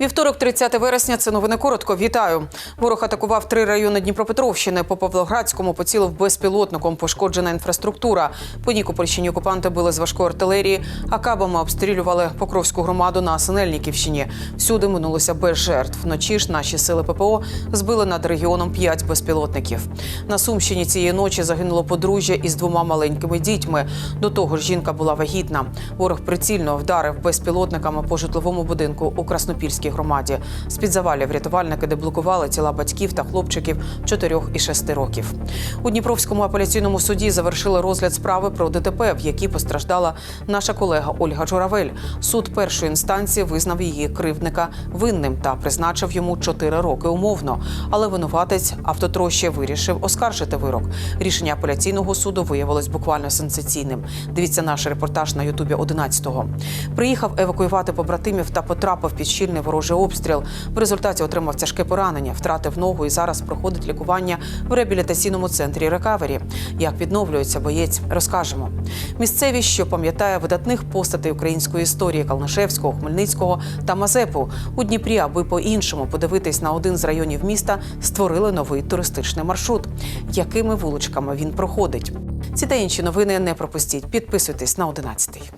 Вівторок, 30 вересня. Це новини коротко. Вітаю. Ворог атакував три райони Дніпропетровщини. По Павлоградському поцілив безпілотником. Пошкоджена інфраструктура. По Нікопольщині окупанти били з важкої артилерії, а кабами обстрілювали Покровську громаду на Синельниківщині. Всюди минулося без жертв. Вночі ж наші сили ППО збили над регіоном п'ять безпілотників. На Сумщині цієї ночі загинуло подружжя із двома маленькими дітьми. До того ж, жінка була вагітна. Ворог прицільно вдарив безпілотниками по житловому будинку у Краснопільській громаді. З під завалів рятувальники деблокували тіла батьків та хлопчиків 4 і 6 років. У Дніпровському апеляційному суді завершили розгляд справи про ДТП, в якій постраждала наша колега Ольга Журавель. Суд першої інстанції визнав її кривдника винним та призначив йому 4 роки умовно. Але винуватець автотрощі вирішив оскаржити вирок. Рішення апеляційного суду виявилось буквально сенсаційним. Дивіться наш репортаж на Ютубі 11-го. Приїхав евакуювати побратимів та потрапив під щільний ворожий обстріл. В результаті отримав тяжке поранення, втратив ногу і зараз проходить лікування в реабілітаційному центрі рекавері. Як відновлюється боєць, розкажемо. Місцевість, що пам'ятає видатних постатей української історії Калнишевського, Хмельницького та Мазепу у Дніпрі, аби по-іншому подивитись на один з районів міста, створили новий туристичний маршрут. Якими вуличками він проходить? Ці та інші новини не пропустіть. Підписуйтесь на 11.